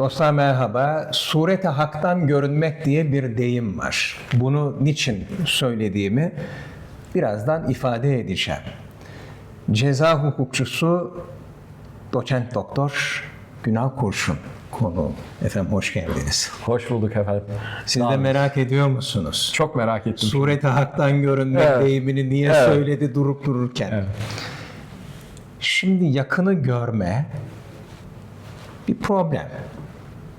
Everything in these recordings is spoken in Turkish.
Dostlar merhaba. Surete haktan görünmek diye bir deyim var. Bunu niçin söylediğimi birazdan ifade edeceğim. Ceza hukukçusu doçent doktor Günal Kurşun konu. Efendim hoş geldiniz. Hoş bulduk efendim. Siz de merak ediyor musunuz? Çok merak ettim. Surete haktan görünmek Evet. deyimini niye Evet. söyledi durup dururken? Evet. Şimdi yakını görme bir problem.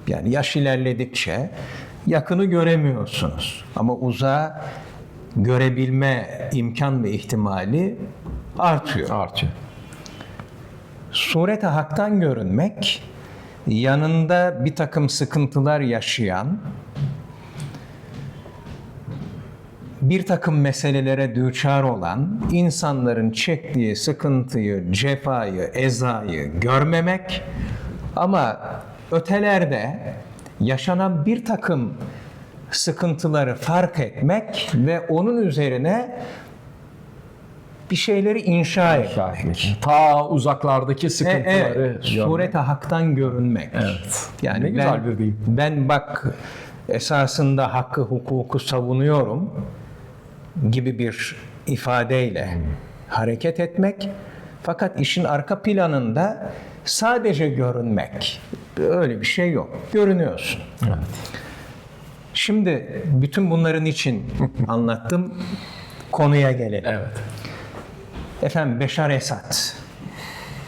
Yani yaş ilerledikçe yakını göremiyorsunuz. Ama uzağı görebilme imkan ve ihtimali artıyor. Artıyor. Surete haktan görünmek, yanında bir takım sıkıntılar yaşayan, bir takım meselelere düçar olan insanların çektiği sıkıntıyı, cefayı, ezayı görmemek ama ötelerde yaşanan bir takım sıkıntıları fark etmek ve onun üzerine bir şeyleri inşa etmek. Ta uzaklardaki E, sıkıntıları evet, görmek. surete haktan görünmek. Evet. Yani Ne ben, güzel bir deyim. Ben bak esasında hakkı hukuku savunuyorum gibi bir ifadeyle hareket etmek. Fakat işin arka planında sadece görünmek. Öyle bir şey yok. Görünüyorsun. Evet. Şimdi bütün bunların için anlattım. Konuya gelelim. Evet. Efendim Beşar Esad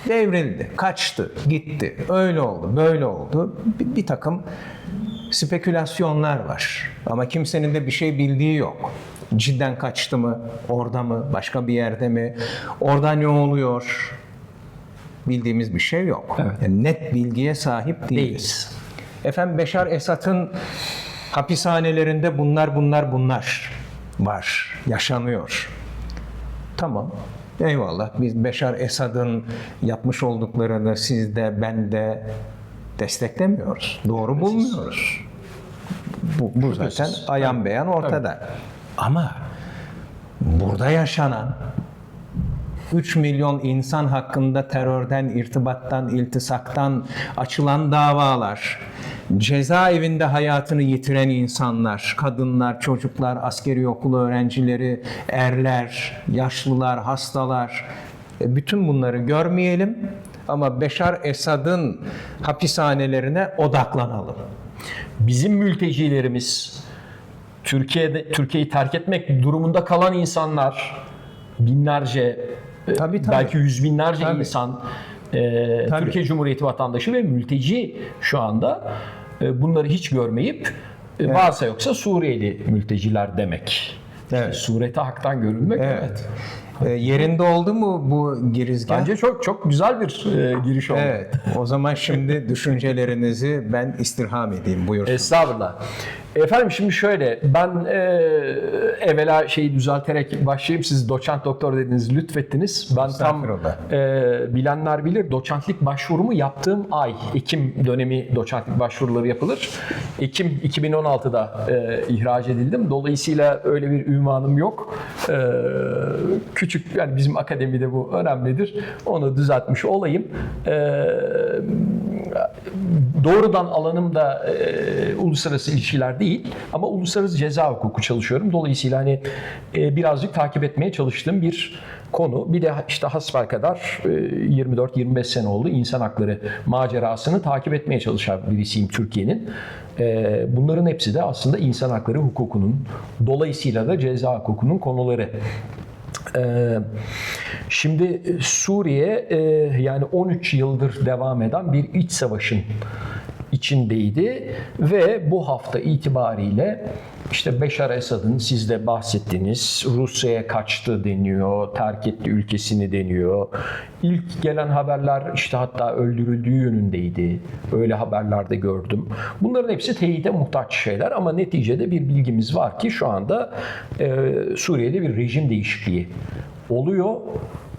devrildi, kaçtı, gitti. Öyle oldu, böyle oldu. Bir, bir takım spekülasyonlar var. Ama kimsenin de bir şey bildiği yok. Cidden kaçtı mı, orada mı, başka bir yerde mi, orada ne oluyor? Bildiğimiz bir şey yok. Evet. Yani net bilgiye sahip değiliz. Değiliz. Efendim Beşar Esad'ın hapishanelerinde bunlar bunlar bunlar var, yaşanıyor. Tamam. Eyvallah. Biz Beşar Esad'ın yapmış olduklarını siz de ben de desteklemiyoruz. Doğru bulmuyoruz. Bu, bu zaten ayan beyan ortada. Ama burada yaşanan 3 milyon insan hakkında terörden, irtibattan, iltisaktan açılan davalar, cezaevinde hayatını yitiren insanlar, kadınlar, çocuklar, askeri okul öğrencileri, erler, yaşlılar, hastalar, e, bütün bunları görmeyelim ama Beşar Esad'ın hapishanelerine odaklanalım. Bizim mültecilerimiz Türkiye'de Türkiye'yi terk etmek durumunda kalan insanlar binlerce Tabii, tabii. belki yüz binlerce Tabii. insan e, Tabii. Türkiye Cumhuriyeti vatandaşı ve mülteci şu anda e, bunları hiç görmeyip e, varsa yoksa Suriyeli mülteciler demek. Evet. Surete haktan görülmek. Evet. E, yerinde oldu mu bu girizgah? Bence çok çok güzel bir e, giriş oldu. Evet. O zaman şimdi düşüncelerinizi ben istirham edeyim. Buyurun. Estağfurullah. Efendim şimdi şöyle ben e, evvela şeyi düzelterek başlayayım. Siz doçent doktor dediniz, lütfettiniz. Ben tam e, bilenler bilir doçentlik başvurumu yaptığım ay, Ekim dönemi doçentlik başvuruları yapılır. Ekim 2016'da e, ihraç edildim. Dolayısıyla öyle bir ünvanım yok. E, küçük yani bizim akademide bu önemlidir. Onu düzeltmiş olayım. E, doğrudan alanım da e, uluslararası ilişkiler değil ama uluslararası ceza hukuku çalışıyorum. Dolayısıyla hani e, birazcık takip etmeye çalıştığım bir konu. Bir de işte hasbelkadar e, 24-25 sene oldu insan hakları macerasını takip etmeye çalışan birisiyim Türkiye'nin. E, bunların hepsi de aslında insan hakları hukukunun dolayısıyla da ceza hukukunun konuları. Ee, Şimdi Suriye e, yani 13 yıldır devam eden bir iç savaşın içindeydi ve bu hafta itibariyle işte Beşar Esad'ın siz de bahsettiğiniz Rusya'ya kaçtı deniyor, terk etti ülkesini deniyor. İlk gelen haberler işte hatta öldürüldüğü yönündeydi. Öyle haberlerde gördüm. Bunların hepsi teyide muhtaç şeyler ama neticede bir bilgimiz var ki şu anda e, Suriye'de bir rejim değişikliği oluyor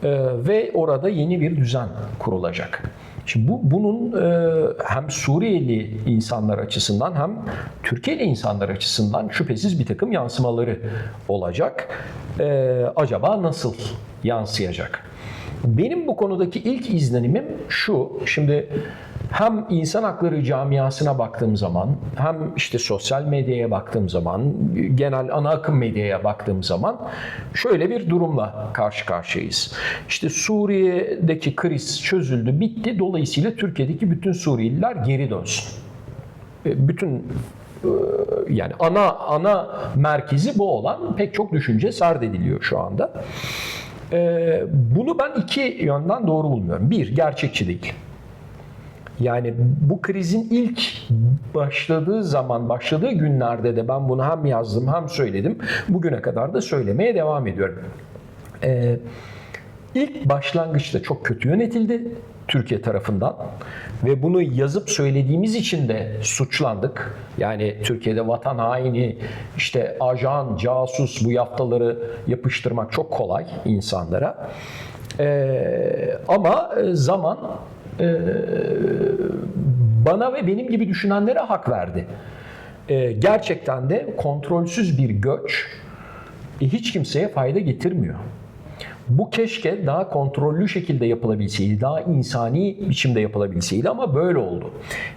e, ve orada yeni bir düzen kurulacak. Şimdi bu bunun e, hem Suriyeli insanlar açısından hem Türkiye'li insanlar açısından şüphesiz bir takım yansımaları olacak. E, acaba nasıl yansıyacak? Benim bu konudaki ilk izlenimim şu. Şimdi hem insan hakları camiasına baktığım zaman hem işte sosyal medyaya baktığım zaman genel ana akım medyaya baktığım zaman şöyle bir durumla karşı karşıyayız. İşte Suriye'deki kriz çözüldü, bitti. Dolayısıyla Türkiye'deki bütün Suriyeliler geri dönsün. E, Bütün e, yani ana ana merkezi bu olan pek çok düşünce sard ediliyor şu anda. E, Bunu ben iki yönden doğru bulmuyorum. Bir, gerçekçi değil. Yani bu krizin ilk başladığı zaman, başladığı günlerde de ben bunu hem yazdım hem söyledim. Bugüne kadar da söylemeye devam ediyorum. Ee, ilk başlangıçta çok kötü yönetildi Türkiye tarafından ve bunu yazıp söylediğimiz için de suçlandık. Yani Türkiye'de vatan haini, işte ajan, casus bu yaftaları yapıştırmak çok kolay insanlara. Ee, ama e, zaman e, bana ve benim gibi düşünenlere hak verdi. E, gerçekten de kontrolsüz bir göç e, hiç kimseye fayda getirmiyor. Bu keşke daha kontrollü şekilde yapılabilseydi, daha insani biçimde yapılabilseydi ama böyle oldu.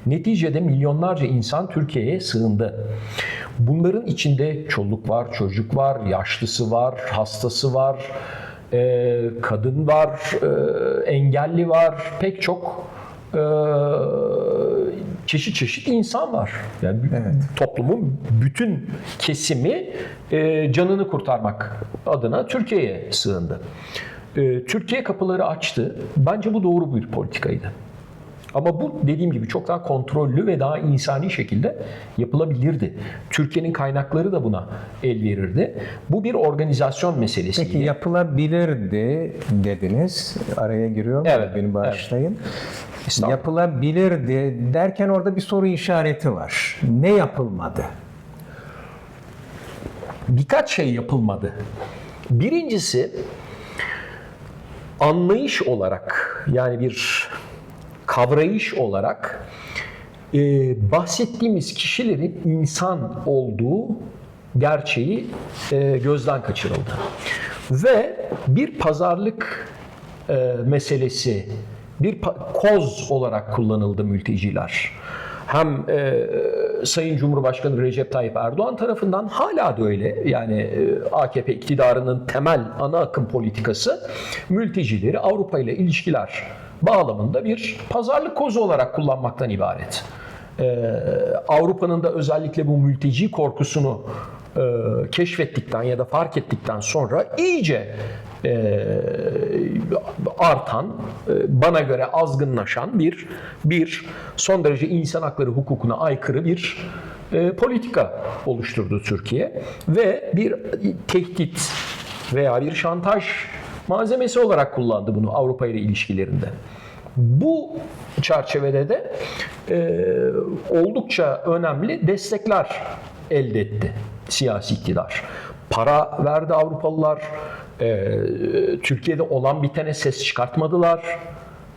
Neticede milyonlarca insan Türkiye'ye sığındı. Bunların içinde çoluk var, çocuk var, yaşlısı var, hastası var, e, kadın var, e, engelli var, pek çok e, çeşit çeşit insan var. Yani toplumun bütün kesimi e, canını kurtarmak adına Türkiye'ye sığındı. E, Türkiye kapıları açtı. Bence bu doğru bir politikaydı. Ama bu dediğim gibi çok daha kontrollü ve daha insani şekilde yapılabilirdi. Türkiye'nin kaynakları da buna el verirdi. Bu bir organizasyon meselesiydi. Peki yapılabilirdi dediniz. Araya giriyorum. Evet, Beni bağışlayın. Estağfurullah. Yapılabilirdi derken orada bir soru işareti var. Ne yapılmadı? birkaç şey yapılmadı. Birincisi anlayış olarak yani bir kavrayış olarak e, bahsettiğimiz kişilerin insan olduğu gerçeği e, gözden kaçırıldı. Ve bir pazarlık e, meselesi, bir koz olarak kullanıldı mülteciler. Hem e, Sayın Cumhurbaşkanı Recep Tayyip Erdoğan tarafından hala da öyle. Yani e, AKP iktidarının temel ana akım politikası mültecileri Avrupa ile ilişkiler bağlamında bir pazarlık kozu olarak kullanmaktan ibaret. Ee, Avrupa'nın da özellikle bu mülteci korkusunu e, keşfettikten ya da fark ettikten sonra iyice e, artan, e, bana göre azgınlaşan bir bir son derece insan hakları hukukuna aykırı bir e, politika oluşturdu Türkiye ve bir tehdit veya bir şantaj malzemesi olarak kullandı bunu Avrupa ile ilişkilerinde. Bu çerçevede de e, oldukça önemli destekler elde etti siyasi iktidar. Para verdi Avrupalılar, e, Türkiye'de olan bitene ses çıkartmadılar.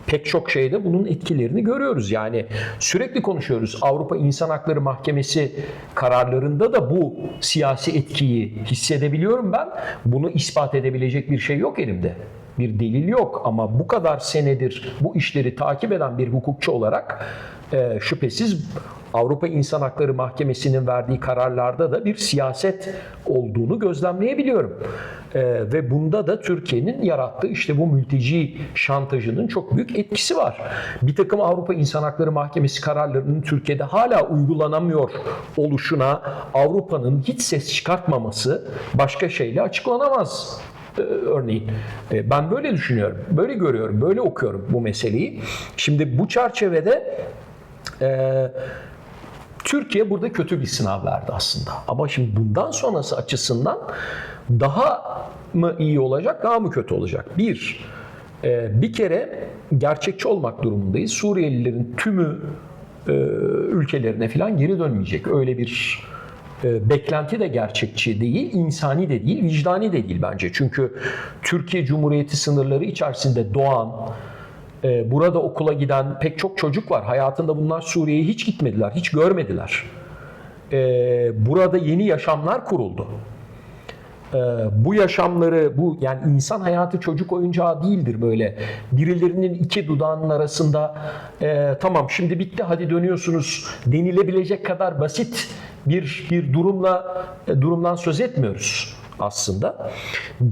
Pek çok şeyde bunun etkilerini görüyoruz. Yani sürekli konuşuyoruz. Avrupa İnsan Hakları Mahkemesi kararlarında da bu siyasi etkiyi hissedebiliyorum ben. Bunu ispat edebilecek bir şey yok elimde bir delil yok ama bu kadar senedir bu işleri takip eden bir hukukçu olarak e, şüphesiz Avrupa İnsan Hakları Mahkemesi'nin verdiği kararlarda da bir siyaset olduğunu gözlemleyebiliyorum. E, ve bunda da Türkiye'nin yarattığı işte bu mülteci şantajının çok büyük etkisi var. Bir takım Avrupa İnsan Hakları Mahkemesi kararlarının Türkiye'de hala uygulanamıyor oluşuna Avrupa'nın hiç ses çıkartmaması başka şeyle açıklanamaz e, örneğin. E, Ben böyle düşünüyorum, böyle görüyorum, böyle okuyorum bu meseleyi. Şimdi bu çerçevede e, Türkiye burada kötü bir sınav verdi aslında. Ama şimdi bundan sonrası açısından daha mı iyi olacak, daha mı kötü olacak? Bir, e, bir kere gerçekçi olmak durumundayız. Suriyelilerin tümü e, ülkelerine falan geri dönmeyecek. Öyle bir e, beklenti de gerçekçi değil, insani de değil, vicdani de değil bence. Çünkü Türkiye Cumhuriyeti sınırları içerisinde doğan, e, burada okula giden pek çok çocuk var. Hayatında bunlar Suriye'ye hiç gitmediler, hiç görmediler. E, Burada yeni yaşamlar kuruldu. e, bu yaşamları, bu yani insan hayatı çocuk oyuncağı değildir böyle. Birilerinin iki dudağının arasında tamam şimdi bitti hadi dönüyorsunuz denilebilecek kadar basit bir bir durumla durumdan söz etmiyoruz aslında.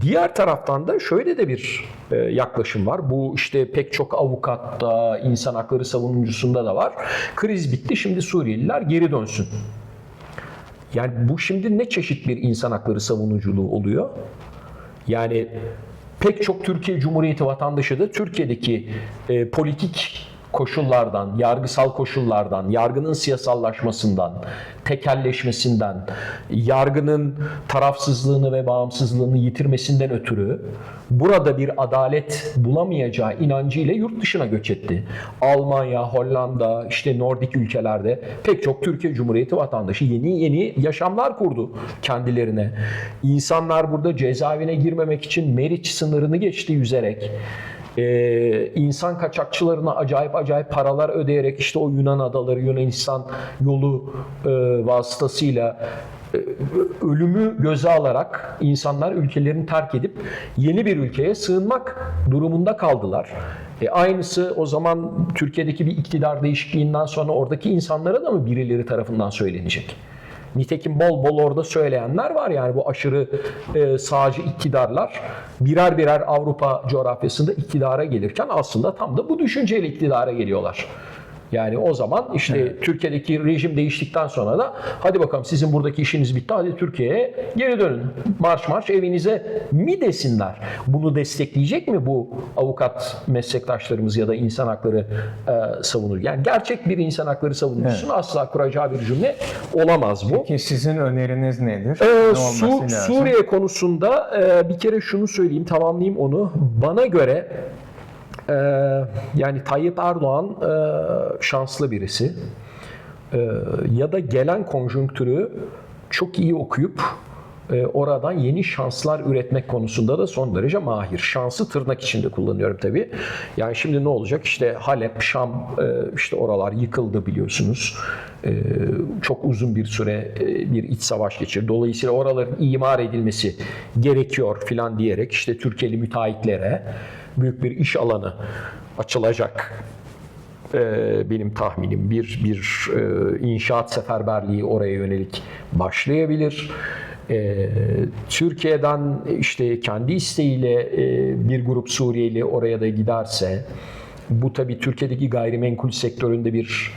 Diğer taraftan da şöyle de bir e, yaklaşım var. Bu işte pek çok avukatta, insan hakları savunucusunda da var. Kriz bitti şimdi Suriyeliler geri dönsün. Yani bu şimdi ne çeşit bir insan hakları savunuculuğu oluyor? Yani pek çok Türkiye Cumhuriyeti vatandaşı da Türkiye'deki e, politik koşullardan, yargısal koşullardan, yargının siyasallaşmasından, tekelleşmesinden, yargının tarafsızlığını ve bağımsızlığını yitirmesinden ötürü burada bir adalet bulamayacağı inancıyla yurt dışına göç etti. Almanya, Hollanda, işte Nordik ülkelerde pek çok Türkiye Cumhuriyeti vatandaşı yeni yeni yaşamlar kurdu kendilerine. İnsanlar burada cezaevine girmemek için Meriç sınırını geçti yüzerek e, insan kaçakçılarına acayip acayip paralar ödeyerek işte o Yunan adaları, Yunanistan yolu e, vasıtasıyla e, ölümü göze alarak insanlar ülkelerini terk edip yeni bir ülkeye sığınmak durumunda kaldılar. E, aynısı o zaman Türkiye'deki bir iktidar değişikliğinden sonra oradaki insanlara da mı birileri tarafından söylenecek? Nitekim bol bol orada söyleyenler var yani bu aşırı e, sağcı iktidarlar birer birer Avrupa coğrafyasında iktidara gelirken aslında tam da bu düşünceyle iktidara geliyorlar. Yani o zaman işte Türkiye'deki rejim değiştikten sonra da hadi bakalım sizin buradaki işiniz bitti hadi Türkiye'ye geri dönün. Marş marş evinize mi desinler. Bunu destekleyecek mi bu avukat meslektaşlarımız ya da insan hakları e, savunucu? Yani gerçek bir insan hakları savunucusunun asla kuracağı bir cümle olamaz bu. Ki sizin öneriniz nedir? Ee, ne Su-? Suriye konusunda e, bir kere şunu söyleyeyim, tamamlayayım onu. Bana göre e, yani Tayyip Erdoğan e, şanslı birisi. E, ya da gelen konjonktürü çok iyi okuyup e, oradan yeni şanslar üretmek konusunda da son derece mahir. Şansı tırnak içinde kullanıyorum tabii. Yani şimdi ne olacak? İşte Halep, Şam, e, işte oralar yıkıldı biliyorsunuz. E, çok uzun bir süre e, bir iç savaş geçirdi. Dolayısıyla oraların imar edilmesi gerekiyor filan diyerek işte Türkiye'li müteahhitlere büyük bir iş alanı açılacak e, benim tahminim bir bir e, inşaat seferberliği oraya yönelik başlayabilir. E, Türkiye'den işte kendi isteğiyle e, bir grup Suriyeli oraya da giderse bu tabii Türkiye'deki gayrimenkul sektöründe bir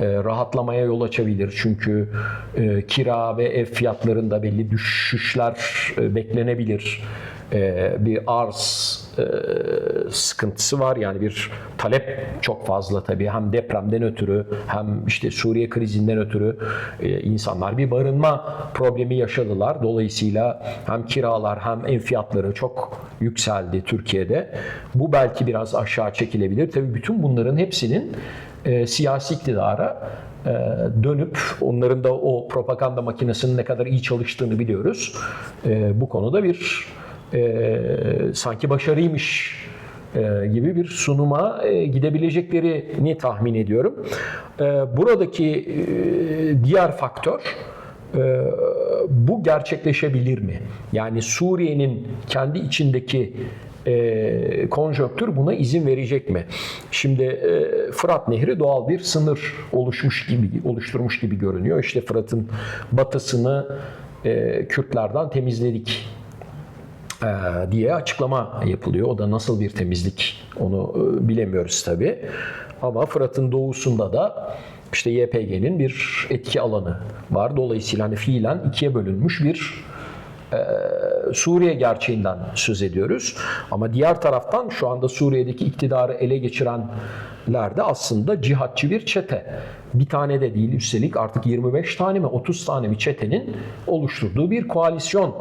e, rahatlamaya yol açabilir. Çünkü kira ve ev fiyatlarında belli düşüşler beklenebilir. Bir arz e, sıkıntısı var. Yani bir talep çok fazla tabii. Hem depremden ötürü hem işte Suriye krizinden ötürü e, insanlar bir barınma problemi yaşadılar. Dolayısıyla hem kiralar hem ev fiyatları çok yükseldi Türkiye'de. Bu belki biraz aşağı çekilebilir. Tabii bütün bunların hepsinin e, siyasi iktidara e, dönüp onların da o propaganda makinesinin ne kadar iyi çalıştığını biliyoruz. E, bu konuda bir e, sanki başarıymış e, gibi bir sunuma e, gidebileceklerini tahmin ediyorum. E, buradaki e, diğer faktör e, bu gerçekleşebilir mi? Yani Suriye'nin kendi içindeki e, konjonktür buna izin verecek mi? Şimdi e, Fırat Nehri doğal bir sınır oluşmuş gibi oluşturmuş gibi görünüyor. İşte Fırat'ın batısını e, Kürtlerden temizledik diye açıklama yapılıyor. O da nasıl bir temizlik onu e, bilemiyoruz tabi. Ama Fırat'ın doğusunda da işte YPG'nin bir etki alanı var. Dolayısıyla hani fiilen ikiye bölünmüş bir e, Suriye gerçeğinden söz ediyoruz. Ama diğer taraftan şu anda Suriye'deki iktidarı ele geçirenler de aslında cihatçı bir çete. Bir tane de değil üstelik artık 25 tane mi 30 tane mi çetenin oluşturduğu bir koalisyon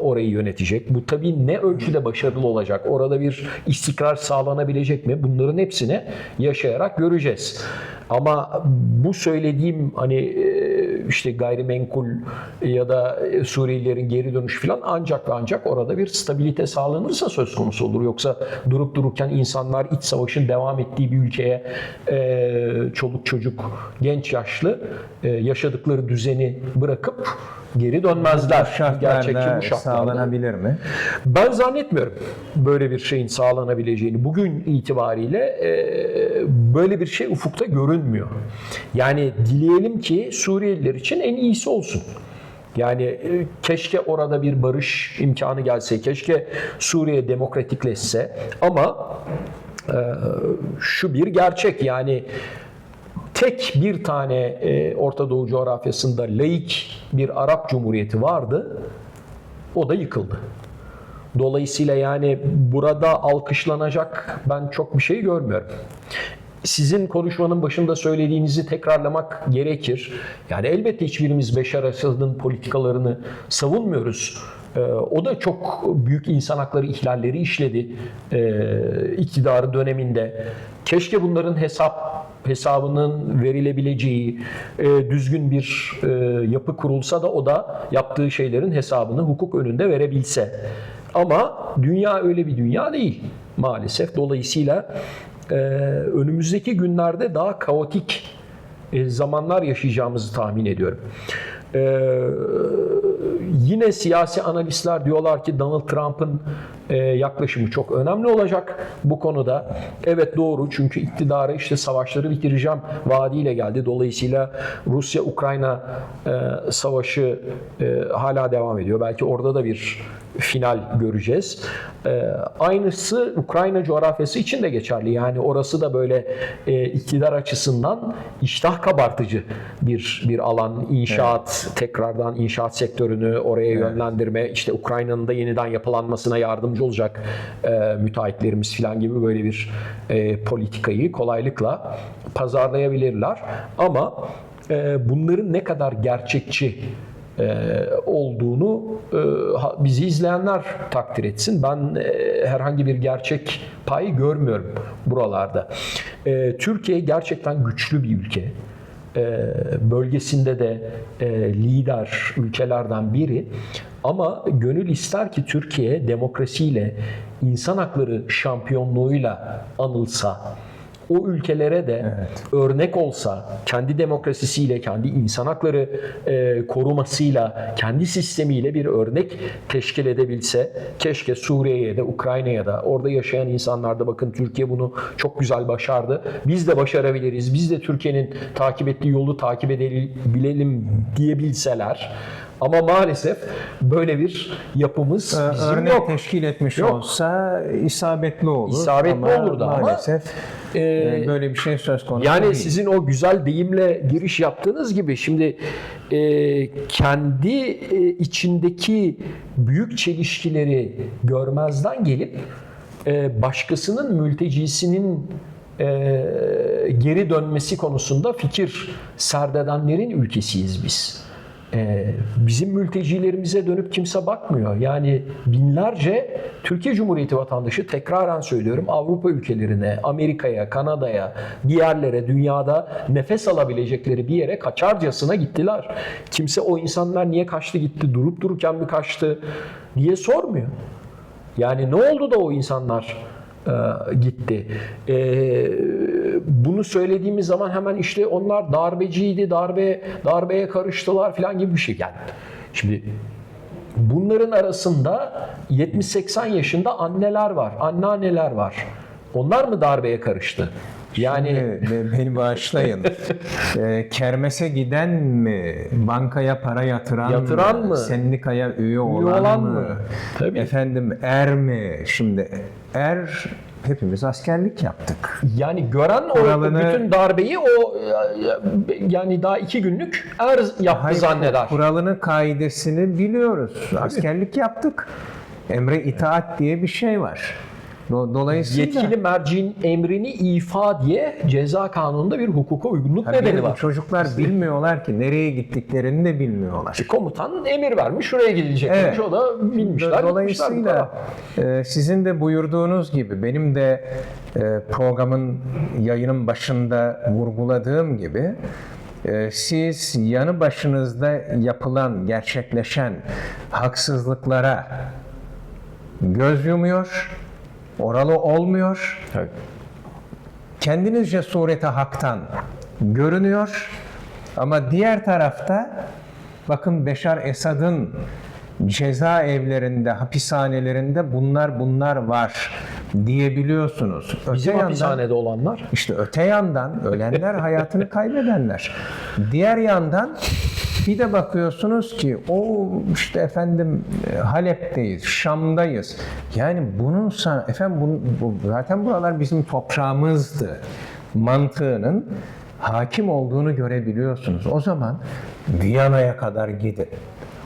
orayı yönetecek. Bu tabii ne ölçüde başarılı olacak? Orada bir istikrar sağlanabilecek mi? Bunların hepsini yaşayarak göreceğiz. Ama bu söylediğim hani e, işte gayrimenkul ya da e, Suriyelilerin geri dönüşü falan ancak ve ancak orada bir stabilite sağlanırsa söz konusu olur. Yoksa durup dururken insanlar iç savaşın devam ettiği bir ülkeye e, çoluk çocuk, genç yaşlı e, yaşadıkları düzeni bırakıp geri dönmezler. Gerçekçi bu şartlarda. sağlanabilir mi? Ben zannetmiyorum böyle bir şeyin sağlanabileceğini. Bugün itibariyle e, böyle bir şey ufukta görünmüyor. Yani dileyelim ki Suriyeliler için en iyisi olsun. Yani e, keşke orada bir barış imkanı gelse, keşke Suriye demokratikleşse ama e, şu bir gerçek yani tek bir tane e, Orta Doğu coğrafyasında laik bir Arap Cumhuriyeti vardı. O da yıkıldı. Dolayısıyla yani burada alkışlanacak ben çok bir şey görmüyorum. Sizin konuşmanın başında söylediğinizi tekrarlamak gerekir. Yani elbette hiçbirimiz Beşar Esad'ın politikalarını savunmuyoruz. Ee, o da çok büyük insan hakları ihlalleri işledi ee, iktidarı döneminde. Keşke bunların hesap hesabının verilebileceği e, düzgün bir e, yapı kurulsa da o da yaptığı şeylerin hesabını hukuk önünde verebilse. Ama dünya öyle bir dünya değil maalesef. Dolayısıyla e, önümüzdeki günlerde daha kaotik e, zamanlar yaşayacağımızı tahmin ediyorum. E, yine siyasi analistler diyorlar ki Donald Trump'ın e, yaklaşımı çok önemli olacak bu konuda. Evet doğru çünkü iktidarı işte savaşları bitireceğim vaadiyle geldi. Dolayısıyla Rusya-Ukrayna e, savaşı e, hala devam ediyor. Belki orada da bir final göreceğiz. Aynısı Ukrayna coğrafyası için de geçerli. Yani orası da böyle iktidar açısından iştah kabartıcı bir bir alan. İnşaat, tekrardan inşaat sektörünü oraya yönlendirme, işte Ukrayna'nın da yeniden yapılanmasına yardımcı olacak e, müteahhitlerimiz falan gibi böyle bir e, politikayı kolaylıkla pazarlayabilirler. Ama e, bunların ne kadar gerçekçi e, olduğunu e, bizi izleyenler takdir etsin. Ben e, herhangi bir gerçek payı görmüyorum buralarda. Türkiye gerçekten güçlü bir ülke. E, bölgesinde de e, lider ülkelerden biri. Ama gönül ister ki Türkiye demokrasiyle, insan hakları şampiyonluğuyla anılsa, o ülkelere de örnek olsa, kendi demokrasisiyle, kendi insan hakları e, korumasıyla, kendi sistemiyle bir örnek teşkil edebilse, keşke Suriye'ye de, Ukrayna'ya da, orada yaşayan insanlar da bakın Türkiye bunu çok güzel başardı. Biz de başarabiliriz, biz de Türkiye'nin takip ettiği yolu takip edebilelim diyebilseler. Ama maalesef böyle bir yapımız Ee, bizim Örnek yok. teşkil etmiş Yok. olsa isabetli olur. İsabetli ama olurdu ama, maalesef e, e, böyle bir şey söz konusu Yani değil. sizin o güzel deyimle giriş yaptığınız gibi şimdi e, kendi e, içindeki büyük çelişkileri görmezden gelip e, başkasının mültecisinin e, geri dönmesi konusunda fikir serdedenlerin ülkesiyiz biz. E, bizim mültecilerimize dönüp kimse bakmıyor. Yani binlerce Türkiye Cumhuriyeti vatandaşı tekraren söylüyorum Avrupa ülkelerine, Amerika'ya, Kanada'ya, bir yerlere, dünyada nefes alabilecekleri bir yere kaçarcasına gittiler. Kimse o insanlar niye kaçtı gitti, durup dururken mi kaçtı diye sormuyor. Yani ne oldu da o insanlar gitti? E, bunu söylediğimiz zaman hemen işte onlar darbeciydi, darbe darbeye karıştılar falan gibi bir şey geldi. Şimdi bunların arasında 70-80 yaşında anneler var, anneanneler var. Onlar mı darbeye karıştı? Yani Ee, beni bağışlayın. Ee, kermese giden mi? Bankaya para yatıran, Yatıran mı? Sendikaya üye olan, olan mı? mı? Tabii. Efendim er mi? Şimdi er hepimiz askerlik yaptık. Yani gören o Kuralını- bütün darbeyi o yani daha iki günlük er yaptı Hayır, zanneder. Kuralını, kaidesini biliyoruz. Askerlik yaptık. Emre itaat diye bir şey var. Do- Dolayısıyla Yetkili merciğin emrini ifa diye ceza kanununda bir hukuka uygunluk de nedeni var. çocuklar bilmiyorlar ki nereye gittiklerini de bilmiyorlar. Komutan emir vermiş şuraya gidilecekmiş. Evet. O da bilmişler. Dolayısıyla e, sizin de buyurduğunuz gibi benim de e, programın yayının başında vurguladığım gibi Ee, siz yanı başınızda yapılan, gerçekleşen haksızlıklara göz yumuyor, oralı olmuyor, Evet. kendinizce surete haktan görünüyor ama diğer tarafta bakın Beşar Esad'ın cezaevlerinde, hapishanelerinde bunlar bunlar var diyebiliyorsunuz. Öte Bizim yandan- hapishanede olanlar işte öte yandan ölenler hayatını kaybedenler. Diğer yandan bir de bakıyorsunuz ki o işte efendim e, Halep'teyiz, Şam'dayız. Yani bunun efendim bu, zaten buralar bizim toprağımızdı mantığının hakim olduğunu görebiliyorsunuz. O zaman Viyana'ya kadar gidin.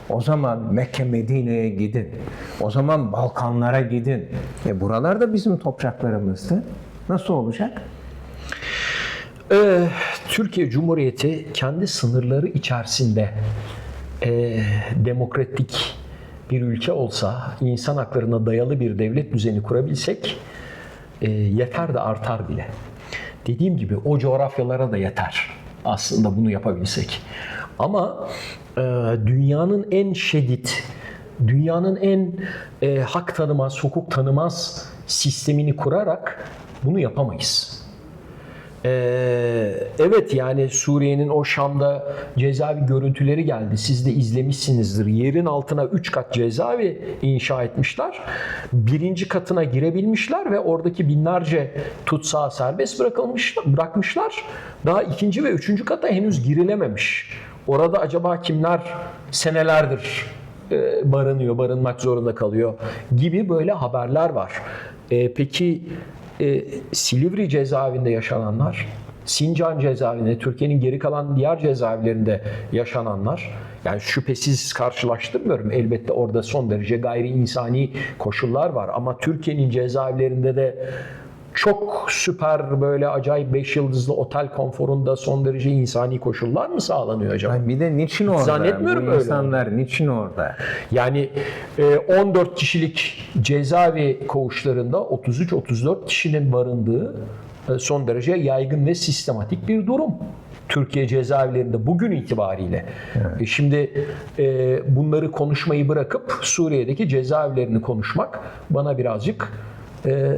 O zaman Mekke Medine'ye gidin. O zaman Balkanlara gidin. E buralar da bizim topraklarımızdı. Nasıl olacak? Ee, Türkiye Cumhuriyeti kendi sınırları içerisinde e, demokratik bir ülke olsa, insan haklarına dayalı bir devlet düzeni kurabilsek e, yeter de artar bile. Dediğim gibi o coğrafyalara da yeter aslında bunu yapabilsek. Ama e, dünyanın en şiddet, dünyanın en e, hak tanımaz, hukuk tanımaz sistemini kurarak bunu yapamayız. Ee, evet yani Suriye'nin o Şam'da cezaevi görüntüleri geldi. Siz de izlemişsinizdir. Yerin altına 3 kat cezaevi inşa etmişler. Birinci katına girebilmişler ve oradaki binlerce tutsağı serbest bırakılmış, bırakmışlar. Daha ikinci ve üçüncü kata henüz girilememiş. Orada acaba kimler senelerdir e, barınıyor, barınmak zorunda kalıyor gibi böyle haberler var. E, peki e, Silivri cezaevinde yaşananlar, Sincan cezaevinde, Türkiye'nin geri kalan diğer cezaevlerinde yaşananlar, yani şüphesiz karşılaştırmıyorum. Elbette orada son derece gayri insani koşullar var ama Türkiye'nin cezaevlerinde de çok süper böyle acayip 5 yıldızlı otel konforunda son derece insani koşullar mı sağlanıyor acaba? Ay bir de niçin orada? Zannetmiyorum Bu öyle insanlar niçin orada? Yani e, 14 kişilik cezaevi koğuşlarında 33-34 kişinin barındığı e, son derece yaygın ve sistematik bir durum. Türkiye cezaevlerinde bugün itibariyle. E, Şimdi e, bunları konuşmayı bırakıp Suriye'deki cezaevlerini konuşmak bana birazcık e,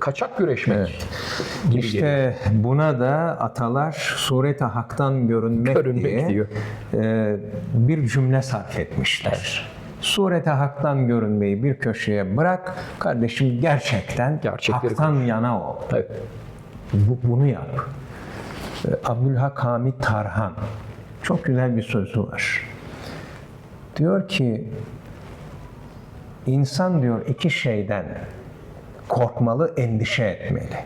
kaçak güreşmek gibi geliyor. İşte buna da atalar surete haktan görünmek, Görünmek diye diyor. e, bir cümle sarf etmişler. Surete haktan görünmeyi bir köşeye bırak. Kardeşim gerçekten Gerçekleri haktan yana ol. Evet. Bu- bunu yap. E, Abdülhak Hamid Tarhan çok güzel bir sözü var. Diyor ki insan diyor iki şeyden korkmalı, endişe etmeli.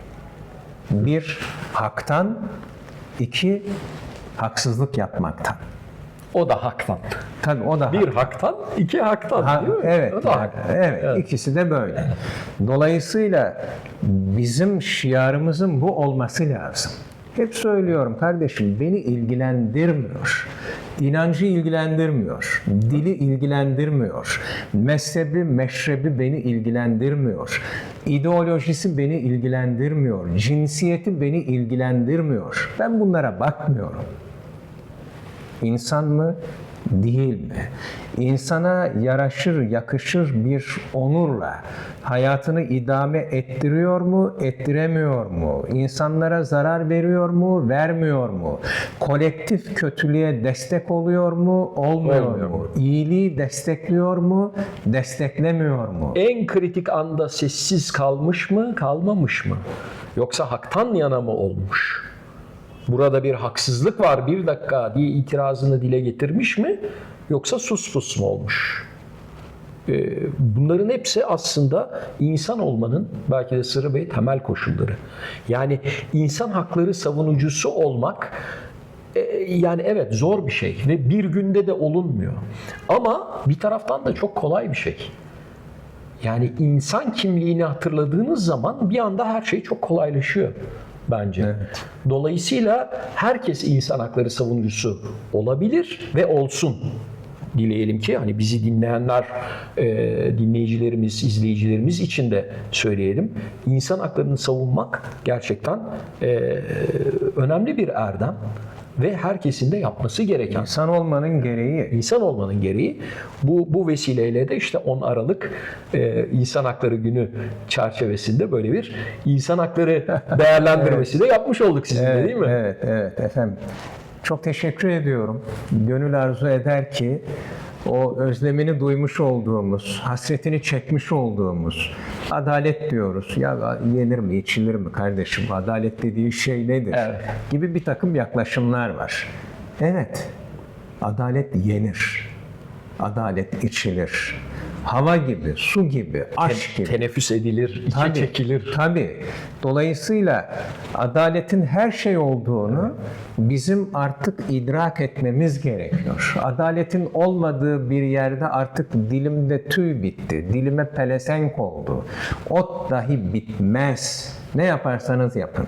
Bir, haktan. iki haksızlık yapmaktan. O da haktan. Tabii o da Bir haktan, iki haktan. Ha, değil mi? evet, O da yani, haktan. evet, ikisi de böyle. Dolayısıyla bizim şiarımızın bu olması lazım. Hep söylüyorum kardeşim beni ilgilendirmiyor. İnancı ilgilendirmiyor. Dili ilgilendirmiyor. Mezhebi, meşrebi beni ilgilendirmiyor. İdeolojisi beni ilgilendirmiyor. Cinsiyeti beni ilgilendirmiyor. Ben bunlara bakmıyorum. İnsan mı? Değil mi? İnsana yaraşır, yakışır bir onurla hayatını idame ettiriyor mu, ettiremiyor mu? İnsanlara zarar veriyor mu, vermiyor mu? Kolektif kötülüğe destek oluyor mu, olmuyor, Olmuyor mu? mu? İyiliği destekliyor mu, desteklemiyor mu? En kritik anda sessiz kalmış mı, kalmamış mı? Yoksa haktan yana mı olmuş? Burada bir haksızlık var bir dakika diye itirazını dile getirmiş mi? Yoksa sus pus mu olmuş? Ee, Bunların hepsi aslında insan olmanın belki de sırrı ve temel koşulları. Yani insan hakları savunucusu olmak e, yani evet zor bir şey ve bir günde de olunmuyor. Ama bir taraftan da çok kolay bir şey. Yani insan kimliğini hatırladığınız zaman bir anda her şey çok kolaylaşıyor bence. Dolayısıyla herkes insan hakları savunucusu olabilir ve olsun. Dileyelim ki hani bizi dinleyenler, e, dinleyicilerimiz, izleyicilerimiz için de söyleyelim. İnsan haklarını savunmak gerçekten e, önemli bir erdem ve herkesin de yapması gereken İnsan olmanın gereği. insan olmanın gereği bu bu vesileyle de işte 10 Aralık e, İnsan Hakları Günü çerçevesinde böyle bir insan hakları değerlendirmesi de yapmış olduk sizinle Evet, değil mi? Evet, evet efendim. Çok teşekkür ediyorum. Gönül arzu eder ki o özlemini duymuş olduğumuz, hasretini çekmiş olduğumuz adalet diyoruz. Ya yenir mi, içilir mi kardeşim? Adalet dediği şey nedir? Evet. Gibi bir takım yaklaşımlar var. Evet, adalet yenir. Adalet içilir. Hava gibi, su gibi, aşk gibi. Teneffüs edilir, içe Tabii, çekilir. Tabii. Dolayısıyla adaletin her şey olduğunu bizim artık idrak etmemiz gerekiyor. Adaletin olmadığı bir yerde artık dilimde tüy bitti, dilime pelesenk oldu. Ot dahi bitmez. Ne yaparsanız yapın.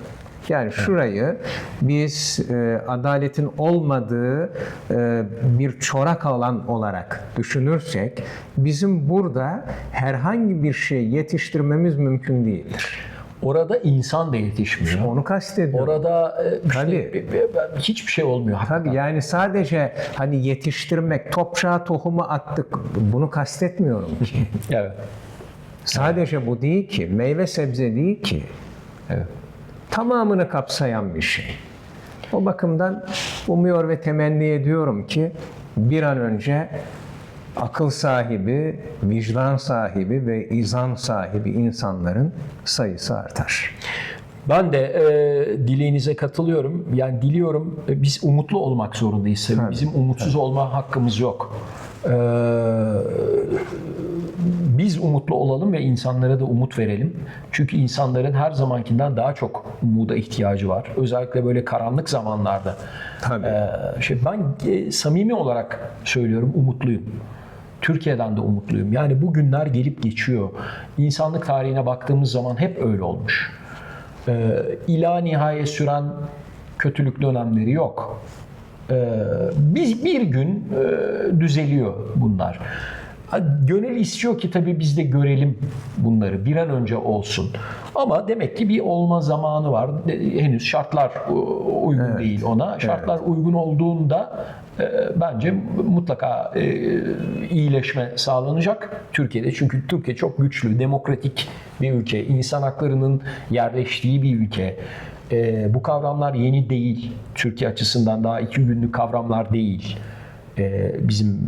Yani şurayı biz e, adaletin olmadığı e, bir çorak alan olarak düşünürsek bizim burada herhangi bir şey yetiştirmemiz mümkün değildir. Orada insan da yetişmiyor. Onu kastediyorum. Orada e, işte Tabii. bir- bir- hiçbir şey olmuyor. Tabii yani sadece hani yetiştirmek, toprağa tohumu attık bunu kastetmiyorum ki. Evet. Sadece bu değil ki, meyve sebze değil ki. Evet. Tamamını kapsayan bir şey. O bakımdan umuyor ve temenni ediyorum ki bir an önce akıl sahibi, vicdan sahibi ve izan sahibi insanların sayısı artar. Ben de e, dileğinize katılıyorum. Yani diliyorum e, biz umutlu olmak zorundayız. Tabii. Bizim umutsuz olma hakkımız yok. E, biz umutlu olalım ve insanlara da umut verelim. Çünkü insanların her zamankinden daha çok umuda ihtiyacı var. Özellikle böyle karanlık zamanlarda. Tabii. E, şey, ben e, samimi olarak söylüyorum umutluyum. Türkiye'den de umutluyum. Yani bu günler gelip geçiyor. İnsanlık tarihine baktığımız zaman hep öyle olmuş. Ee, ila nihaya süren kötülük dönemleri yok. Ee, biz bir gün e, düzeliyor bunlar. Gönül istiyor ki tabii biz de görelim bunları bir an önce olsun. Ama demek ki bir olma zamanı var. Henüz şartlar uygun değil ona. Şartlar uygun olduğunda e, bence mutlaka e, iyileşme sağlanacak Türkiye'de. Çünkü Türkiye çok güçlü, demokratik bir ülke. İnsan haklarının yerleştiği bir ülke. E, bu kavramlar yeni değil. Türkiye açısından daha iki günlük kavramlar değil. E, bizim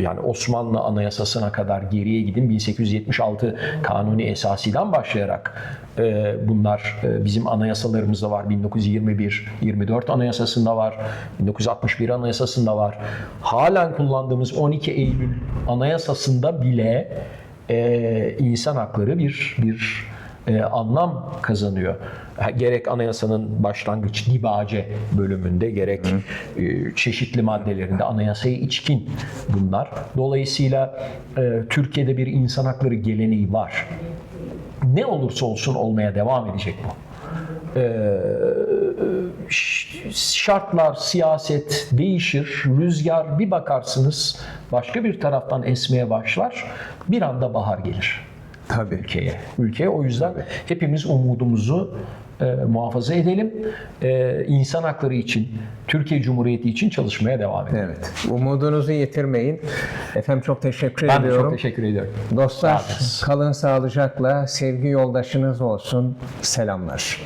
yani Osmanlı Anayasası'na kadar geriye gidin 1876 Kanuni Esasi'den başlayarak e, bunlar e, bizim anayasalarımızda var. 1921 24 Anayasası'nda var. 1961 Anayasası'nda var. Halen kullandığımız 12 Eylül Anayasası'nda bile insan hakları bir bir e, anlam kazanıyor. Gerek anayasanın başlangıç dibace bölümünde gerek e, çeşitli maddelerinde anayasaya içkin bunlar. Dolayısıyla e, Türkiye'de bir insan hakları geleneği var. Ne olursa olsun olmaya devam edecek bu. Ee, şartlar, siyaset değişir, rüzgar bir bakarsınız başka bir taraftan esmeye başlar, bir anda bahar gelir Tabii. ülkeye. Ülkeye o yüzden hepimiz umudumuzu e, muhafaza edelim. E, insan hakları için, Türkiye Cumhuriyeti için çalışmaya devam edelim. Evet. Umudunuzu yitirmeyin. Efendim çok teşekkür Ben ediyorum. çok teşekkür ediyorum. Dostlar kalın sağlıcakla. Sevgi yoldaşınız olsun. Selamlar.